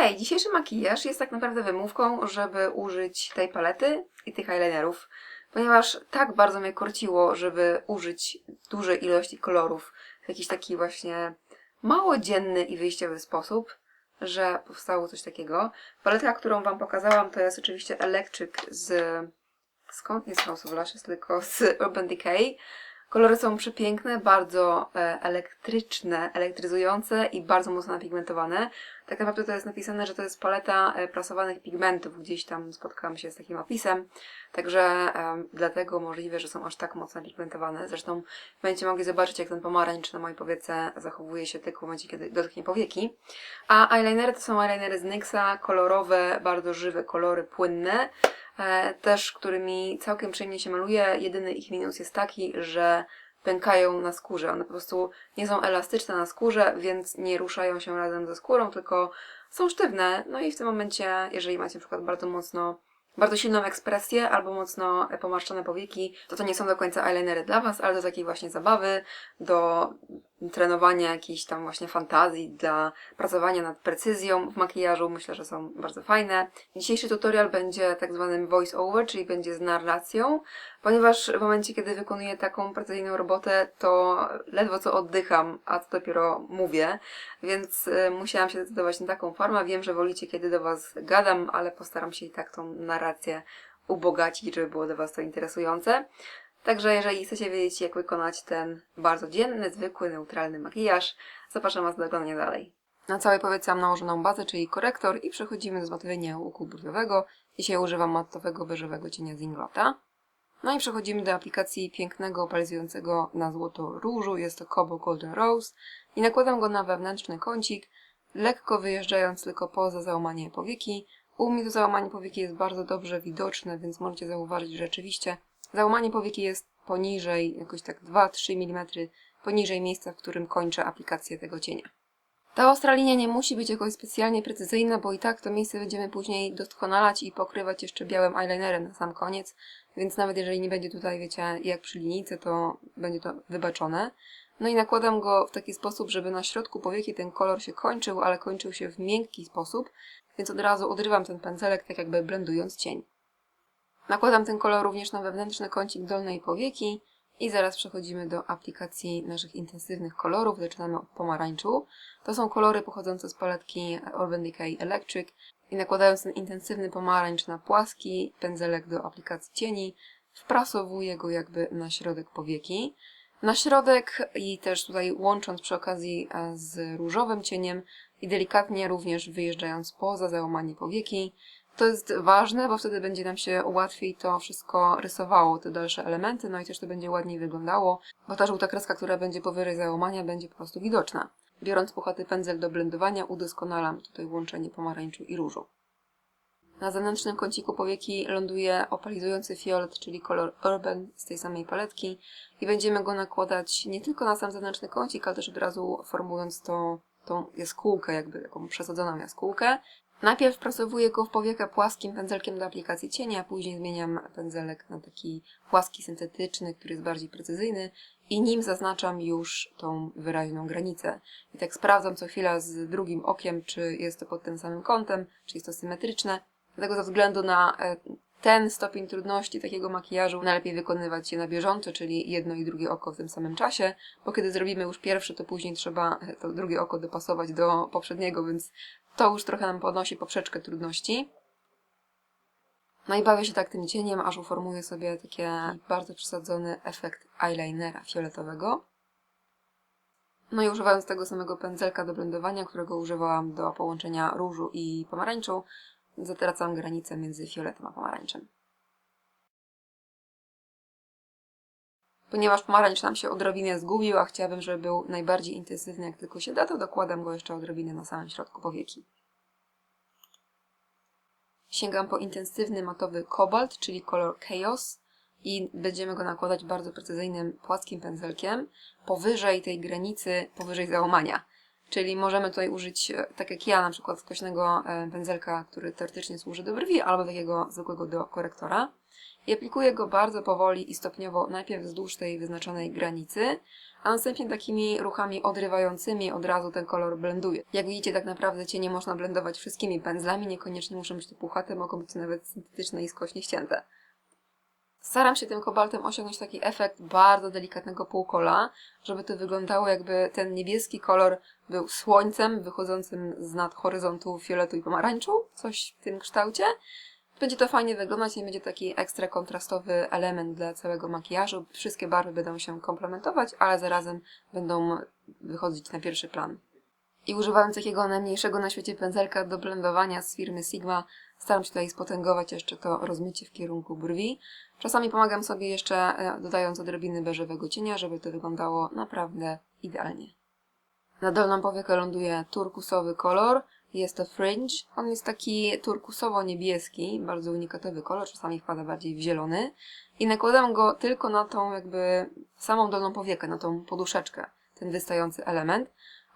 Hej, dzisiejszy makijaż jest tak naprawdę wymówką, żeby użyć tej palety i tych eyelinerów, ponieważ tak bardzo mnie korciło, żeby użyć dużej ilości kolorów w jakiś taki właśnie mało dzienny i wyjściowy sposób, że powstało coś takiego. Paletka, którą Wam pokazałam, to jest oczywiście Electric z... skąd? Nie z House of Lashes, tylko z Urban Decay. Kolory są przepiękne, bardzo e, elektryczne, elektryzujące i bardzo mocno napigmentowane. Tak naprawdę to jest napisane, że to jest paleta e, prasowanych pigmentów. Gdzieś tam spotkałam się z takim opisem. Także e, dlatego możliwe, że są aż tak mocno napigmentowane. Zresztą będziecie mogli zobaczyć, jak ten pomarańcz na mojej powiece zachowuje się tylko w momencie, kiedy dotknie powieki. A eyelinery to są eyelinery z NYXa, kolorowe, bardzo żywe kolory, płynne też którymi całkiem przyjemnie się maluje. Jedyny ich minus jest taki, że pękają na skórze. One po prostu nie są elastyczne na skórze, więc nie ruszają się razem ze skórą, tylko są sztywne. No i w tym momencie, jeżeli macie na przykład bardzo mocno bardzo silną ekspresję albo mocno pomarszczone powieki, to to nie są do końca eyelinery dla Was, ale do takiej właśnie zabawy, do trenowania jakiejś tam właśnie fantazji, dla pracowania nad precyzją w makijażu. Myślę, że są bardzo fajne. Dzisiejszy tutorial będzie tak zwanym voice over, czyli będzie z narracją, ponieważ w momencie, kiedy wykonuję taką precyzyjną robotę, to ledwo co oddycham, a co dopiero mówię, więc y, musiałam się zdecydować na taką formę. Wiem, że wolicie, kiedy do Was gadam, ale postaram się i tak tą narrację ubogacić, żeby było dla Was to interesujące. Także jeżeli chcecie wiedzieć, jak wykonać ten bardzo dzienny, zwykły, neutralny makijaż, zapraszam Was do oglądania dalej. Na całej powiece mam nałożoną bazę, czyli korektor i przechodzimy do zmatowienia łuku brwiowego. Dzisiaj używam matowego beżowego cienia z. No i przechodzimy do aplikacji pięknego, opalizującego na złoto różu. Jest to Kobo Golden Rose i nakładam go na wewnętrzny kącik, lekko wyjeżdżając tylko poza załamanie powieki. U mnie to załamanie powieki jest bardzo dobrze widoczne, więc możecie zauważyć, że rzeczywiście Załamanie powieki jest poniżej, jakoś tak 2-3 mm poniżej miejsca, w którym kończę aplikację tego cienia. Ta ostra linia nie musi być jakoś specjalnie precyzyjna, bo i tak to miejsce będziemy później doskonalać i pokrywać jeszcze białym eyelinerem na sam koniec, więc nawet jeżeli nie będzie tutaj, wiecie, jak przy linijce, to będzie to wybaczone. No i nakładam go w taki sposób, żeby na środku powieki ten kolor się kończył, ale kończył się w miękki sposób, więc od razu odrywam ten pędzelek, tak jakby blendując cień. Nakładam ten kolor również na wewnętrzny kącik dolnej powieki i zaraz przechodzimy do aplikacji naszych intensywnych kolorów. Zaczynamy od pomarańczu. To są kolory pochodzące z paletki Urban Decay Electric i nakładając ten intensywny pomarańcz na płaski pędzelek do aplikacji cieni, wprasowuję go jakby na środek powieki. Na środek i też tutaj łącząc przy okazji e, z różowym cieniem i delikatnie również wyjeżdżając poza załamanie powieki, to jest ważne, bo wtedy będzie nam się łatwiej to wszystko rysowało, te dalsze elementy, no i też to będzie ładniej wyglądało, bo ta żółta kreska, która będzie powyżej załamania, będzie po prostu widoczna. Biorąc puchaty pędzel do blendowania, udoskonalam tutaj łączenie pomarańczu i różu. Na zewnętrznym kąciku powieki ląduje opalizujący fiolet, czyli kolor Urban z tej samej paletki i będziemy go nakładać nie tylko na sam zewnętrzny kącik, ale też od razu formując to, tą jaskółkę, jakby taką przesadzoną jaskółkę. Najpierw prasowuję go w powiekę płaskim pędzelkiem do aplikacji cienia, później zmieniam pędzelek na taki płaski, syntetyczny, który jest bardziej precyzyjny i nim zaznaczam już tą wyraźną granicę. I tak sprawdzam co chwila z drugim okiem, czy jest to pod tym samym kątem, czy jest to symetryczne. Dlatego ze względu na e, ten stopień trudności takiego makijażu najlepiej wykonywać je na bieżąco, czyli jedno i drugie oko w tym samym czasie, bo kiedy zrobimy już pierwsze, to później trzeba to drugie oko dopasować do poprzedniego, więc to już trochę nam podnosi poprzeczkę trudności. No i bawię się tak tym cieniem, aż uformuję sobie taki bardzo przesadzony efekt eyelinera fioletowego. No i używając tego samego pędzelka do blendowania, którego używałam do połączenia różu i pomarańczu, zatracam granicę między fioletem a pomarańczem. Ponieważ pomarańcz nam się odrobinę zgubił, a chciałabym, żeby był najbardziej intensywny jak tylko się da, to dokładam go jeszcze odrobinę na samym środku powieki. Sięgam po intensywny matowy kobalt, czyli kolor Chaos i będziemy go nakładać bardzo precyzyjnym, płaskim pędzelkiem powyżej tej granicy, powyżej załamania. Czyli możemy tutaj użyć, e, tak jak ja, na przykład skośnego e, pędzelka, który teoretycznie służy do brwi, albo takiego zwykłego do korektora. I aplikuję go bardzo powoli i stopniowo, najpierw wzdłuż tej wyznaczonej granicy, a następnie takimi ruchami odrywającymi od razu ten kolor blenduję. Jak widzicie, tak naprawdę cienie można blendować wszystkimi pędzlami, niekoniecznie muszą być to puchate, mogą być nawet syntetyczne i skośnie ścięte. Staram się tym kobaltem osiągnąć taki efekt bardzo delikatnego półkola, żeby to wyglądało jakby ten niebieski kolor był słońcem wychodzącym z nad horyzontu fioletu i pomarańczu, coś w tym kształcie. Będzie to fajnie wyglądać i będzie taki ekstra kontrastowy element dla całego makijażu. Wszystkie barwy będą się komplementować, ale zarazem będą wychodzić na pierwszy plan. I używając takiego najmniejszego na świecie pędzelka do blendowania z firmy Sigma, staram się tutaj spotęgować jeszcze to rozmycie w kierunku brwi. Czasami pomagam sobie jeszcze e, dodając odrobiny beżowego cienia, żeby to wyglądało naprawdę idealnie. Na dolną powiekę ląduje turkusowy kolor. Jest to fringe. On jest taki turkusowo-niebieski, bardzo unikatowy kolor, czasami wpada bardziej w zielony. I nakładam go tylko na tą jakby samą dolną powiekę, na tą poduszeczkę, ten wystający element.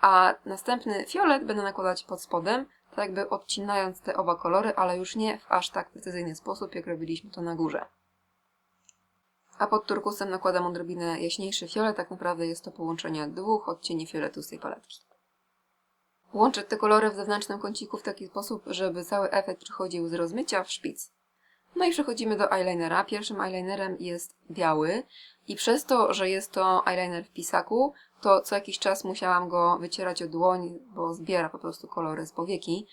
A następny fiolet będę nakładać pod spodem, tak jakby odcinając te oba kolory, ale już nie w aż tak precyzyjny sposób, jak robiliśmy to na górze. A pod turkusem nakładam odrobinę jaśniejszy fiolet, tak naprawdę jest to połączenie dwóch odcieni fioletu z tej paletki. Łączę te kolory w zewnętrznym kąciku w taki sposób, żeby cały efekt przychodził z rozmycia w szpic. No i przechodzimy do eyelinera. Pierwszym eyelinerem jest biały i przez to, że jest to eyeliner w pisaku, to co jakiś czas musiałam go wycierać o dłoń, bo zbiera po prostu kolory z powieki.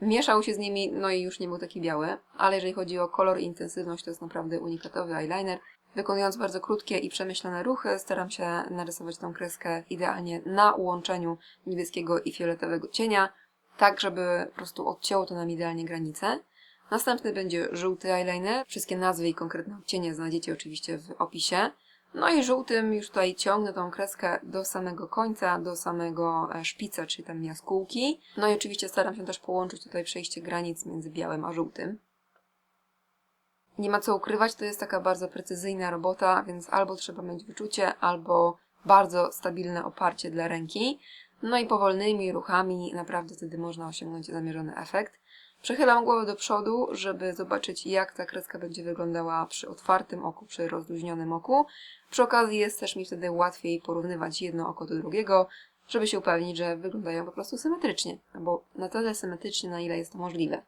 Mieszał się z nimi, no i już nie był taki biały, ale jeżeli chodzi o kolor i intensywność, to jest naprawdę unikatowy eyeliner. Wykonując bardzo krótkie i przemyślane ruchy, staram się narysować tą kreskę idealnie na łączeniu niebieskiego i fioletowego cienia, tak żeby po prostu odcięło to nam idealnie granice. Następny będzie żółty eyeliner. Wszystkie nazwy i konkretne odcienie znajdziecie oczywiście w opisie. No i żółtym już tutaj ciągnę tą kreskę do samego końca, do samego e, szpica, czyli tam jaskółki. No i oczywiście staram się też połączyć tutaj przejście granic między białym a żółtym. Nie ma co ukrywać, to jest taka bardzo precyzyjna robota, więc albo trzeba mieć wyczucie, albo bardzo stabilne oparcie dla ręki. No i powolnymi ruchami naprawdę wtedy można osiągnąć zamierzony efekt. Przechylam głowę do przodu, żeby zobaczyć jak ta kreska będzie wyglądała przy otwartym oku, przy rozluźnionym oku. Przy okazji jest też mi wtedy łatwiej porównywać jedno oko do drugiego, żeby się upewnić, że wyglądają po prostu symetrycznie, albo na tyle symetrycznie, na ile jest to możliwe.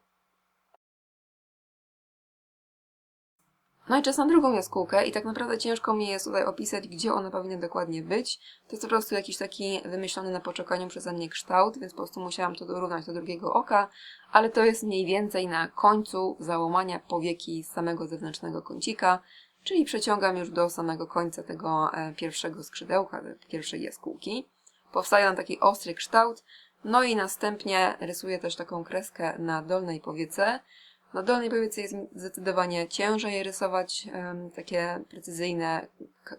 No i czas na drugą jaskółkę i tak naprawdę ciężko mi jest tutaj opisać, gdzie ona powinna dokładnie być. To jest po prostu jakiś taki wymyślony na poczekaniu przeze mnie kształt, więc po prostu musiałam to dorównać do drugiego oka, ale to jest mniej więcej na końcu załamania powieki z samego zewnętrznego kącika, czyli przeciągam już do samego końca tego e, pierwszego skrzydełka, pierwszej jaskółki. Powstaje nam taki ostry kształt, no i następnie rysuję też taką kreskę na dolnej powiece, na dolnej powiece jest zdecydowanie ciężej rysować um, takie precyzyjne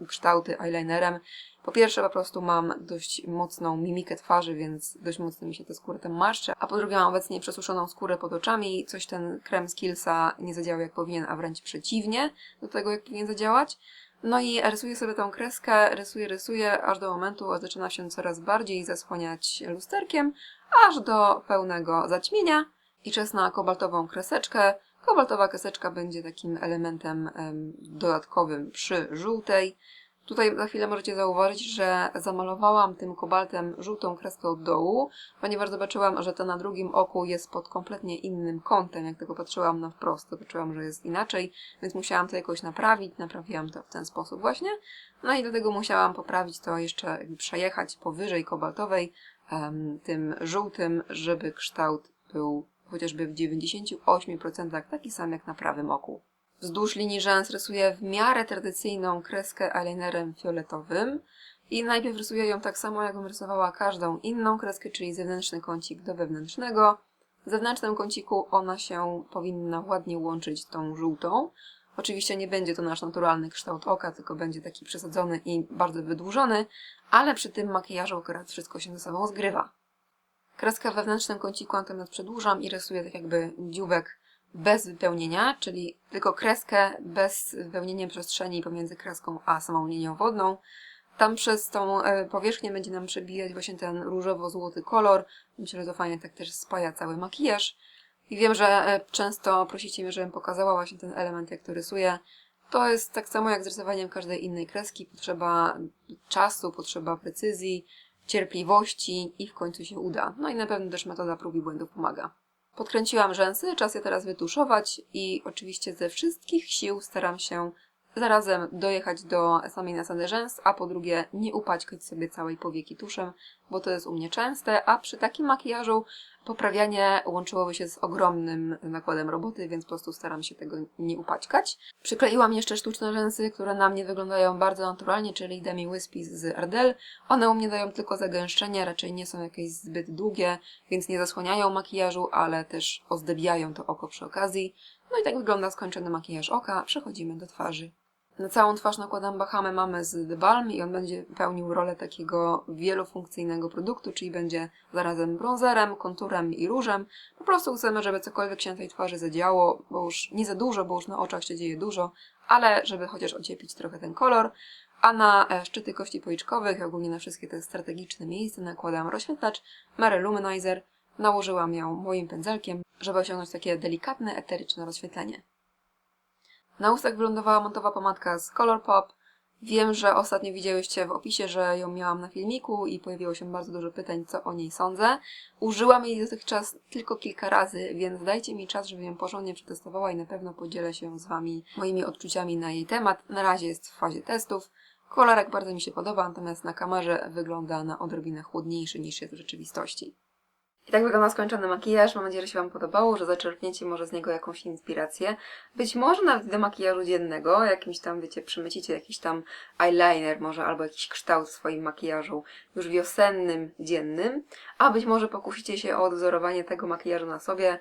kształty eyelinerem. Po pierwsze po prostu mam dość mocną mimikę twarzy, więc dość mocno mi się ta skóra tam marszczy, a po drugie mam obecnie przesuszoną skórę pod oczami coś ten krem z Killsa nie zadziałał jak powinien, a wręcz przeciwnie do tego jak powinien zadziałać. No i rysuję sobie tą kreskę, rysuję, rysuję, aż do momentu aż zaczyna się coraz bardziej zasłaniać lusterkiem, aż do pełnego zaćmienia i czas na kobaltową kreseczkę. Kobaltowa kreseczka będzie takim elementem em, dodatkowym przy żółtej. Tutaj za chwilę możecie zauważyć, że zamalowałam tym kobaltem żółtą kreskę od dołu, ponieważ zobaczyłam, że to na drugim oku jest pod kompletnie innym kątem. Jak tego patrzyłam na wprost, zobaczyłam, że jest inaczej, więc musiałam to jakoś naprawić. Naprawiłam to w ten sposób właśnie. No i do tego musiałam poprawić to jeszcze, przejechać powyżej kobaltowej tym żółtym, żeby kształt był chociażby w 98% taki sam jak na prawym oku. Wzdłuż linii rzęs rysuję w miarę tradycyjną kreskę eyelinerem fioletowym i najpierw rysuję ją tak samo, jakbym rysowała każdą inną kreskę, czyli zewnętrzny kącik do wewnętrznego. W zewnętrznym kąciku ona się powinna ładnie łączyć tą żółtą. Oczywiście nie będzie to nasz naturalny kształt oka, tylko będzie taki przesadzony i bardzo wydłużony, ale przy tym makijażu akurat wszystko się ze sobą zgrywa. Kreskę w wewnętrznym kąciku natomiast przedłużam i rysuję tak jakby dziubek bez wypełnienia, czyli tylko kreskę bez wypełnienia przestrzeni pomiędzy kreską a samą linią wodną. Tam przez tą e, powierzchnię będzie nam przebijać właśnie ten różowo-złoty kolor. Myślę, że to fajnie tak też spaja cały makijaż. I wiem, że e, często prosicie mnie, żebym pokazała właśnie ten element, jak to rysuję. To jest tak samo jak z rysowaniem każdej innej kreski. Potrzeba czasu, potrzeba precyzji, cierpliwości i w końcu się uda. No i na pewno też metoda prób i błędów pomaga. Podkręciłam rzęsy, czas je teraz wytuszować i oczywiście ze wszystkich sił staram się zarazem dojechać do samej nasady rzęs, a po drugie nie upaćkać sobie całej powieki tuszem, bo to jest u mnie częste, a przy takim makijażu poprawianie łączyłoby się z ogromnym nakładem roboty, więc po prostu staram się tego nie upaćkać. Przykleiłam jeszcze sztuczne rzęsy, które na mnie wyglądają bardzo naturalnie, czyli Demi Wispies z Ardell. One u mnie dają tylko zagęszczenie, raczej nie są jakieś zbyt długie, więc nie zasłaniają makijażu, ale też ozdabiają to oko przy okazji. No i tak wygląda skończony makijaż oka. Przechodzimy do twarzy. Na całą twarz nakładam Bahamę mamy z The Balm i on będzie pełnił rolę takiego wielofunkcyjnego produktu, czyli będzie zarazem bronzerem, konturem i różem. Po prostu chcemy, żeby cokolwiek się na tej twarzy zadziało, bo już nie za dużo, bo już na oczach się dzieje dużo, ale żeby chociaż ocieplić trochę ten kolor. A na e, szczyty kości policzkowych, ogólnie na wszystkie te strategiczne miejsca nakładam rozświetlacz Mary Luminizer. Nałożyłam ją moim pędzelkiem, żeby osiągnąć takie delikatne, eteryczne rozświetlenie. Na ustach wylądowała montowa pomadka z Colourpop. Wiem, że ostatnio widziałyście w opisie, że ją miałam na filmiku i pojawiło się bardzo dużo pytań, co o niej sądzę. Użyłam jej dotychczas tylko kilka razy, więc dajcie mi czas, żebym ją porządnie przetestowała i na pewno podzielę się z Wami moimi odczuciami na jej temat. Na razie jest w fazie testów. Kolorek bardzo mi się podoba, natomiast na kamerze wygląda na odrobinę chłodniejszy niż jest w rzeczywistości. I tak wygląda skończony makijaż. Mam nadzieję, że się Wam podobało, że zaczerpniecie może z niego jakąś inspirację. Być może nawet do makijażu dziennego, jakimś tam, wiecie, przymycicie jakiś tam eyeliner może, albo jakiś kształt w swoim makijażu już wiosennym, dziennym. A być może pokusicie się o odwzorowanie tego makijażu na sobie.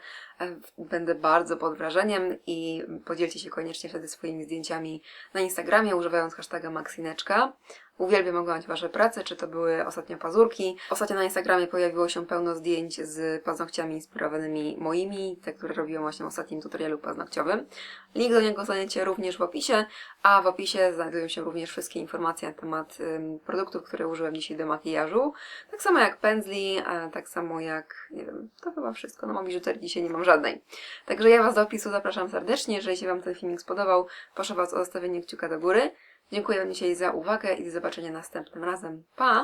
Będę bardzo pod wrażeniem i podzielcie się koniecznie wtedy swoimi zdjęciami na Instagramie, używając hashtaga Maxineczka. Uwielbiam oglądać Wasze prace, czy to były ostatnio pazurki. Ostatnio na Instagramie pojawiło się pełno zdjęć z paznokciami inspirowanymi moimi, te, które robiłam właśnie w ostatnim tutorialu paznokciowym. Link do niego znajdziecie również w opisie, a w opisie znajdują się również wszystkie informacje na temat produktów, które użyłem dzisiaj do makijażu. Tak samo jak pędzli, tak samo jak, nie wiem, to chyba wszystko. No mam biżuterii dzisiaj nie mam żadnej. Także ja Was do opisu zapraszam serdecznie. Jeżeli się Wam ten filmik spodobał, proszę Was o zostawienie kciuka do góry. Dziękuję Wam dzisiaj za uwagę i do zobaczenia następnym razem. Pa!